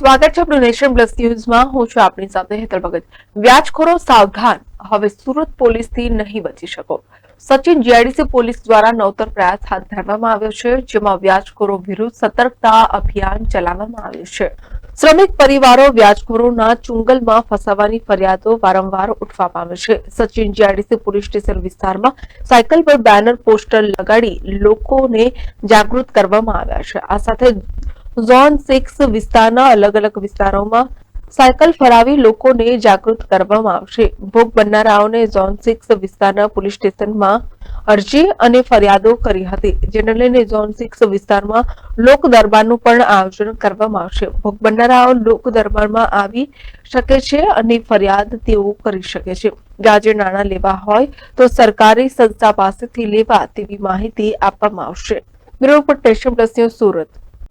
સ્વાગત છે આપણું નેશન પ્લસ ન્યૂઝમાં. હું છું આપની સાથે હેતલ ભગત. વ્યાજખોરો સાવધાન. હવે સુરત પોલીસથી નહીં બચી શકો. સચિન જીઆઈડીસી પોલીસ દ્વારા નવતર પ્રયાસ હાથ ધરવામાં આવ્યો છે, જેમાં વ્યાજખોરો વિરુદ્ધ સતર્કતા અભિયાન ચલાવવામાં આવ્યું છે. શ્રમિક પરિવારો વ્યાજખોરોના ચુંગલમાં ફસાવાની ફરિયાદો વારંવાર ઉઠવા પામે છે. સચિન જીઆઈડીસી પોલીસ સ્ટેશન વિસ્તારમાં સાયકલ પર બેનર પોસ્ટર લગાડી લોકોને જાગૃત કરવામાં આવ્યા છે. આ સાથે ઝોન સિક્સ વિસ્તારના અલગ અલગ વિસ્તારોમાં સાયકલ ફરાવી લોકોને જાગૃત કરવામાં આવશે. ભોગ બનનારાઓને ઝોન સિક્સ વિસ્તારના પોલીસ સ્ટેશનમાં અરજી અને ફરિયાદો કરી હતી, જેને લઈને ઝોન સિક્સ વિસ્તારમાં લોક દરબારનું પણ આયોજન કરવામાં આવશે. ભોગ બનનારાઓ લોક દરબારમાં આવી શકે છે અને ફરિયાદ તેઓ કરી શકે છે. ગાજે નાણાં લેવા હોય તો સરકારી સંસ્થા પાસેથી લેવા તેવી માહિતી આપવામાં આવશે. Bureau news Surat.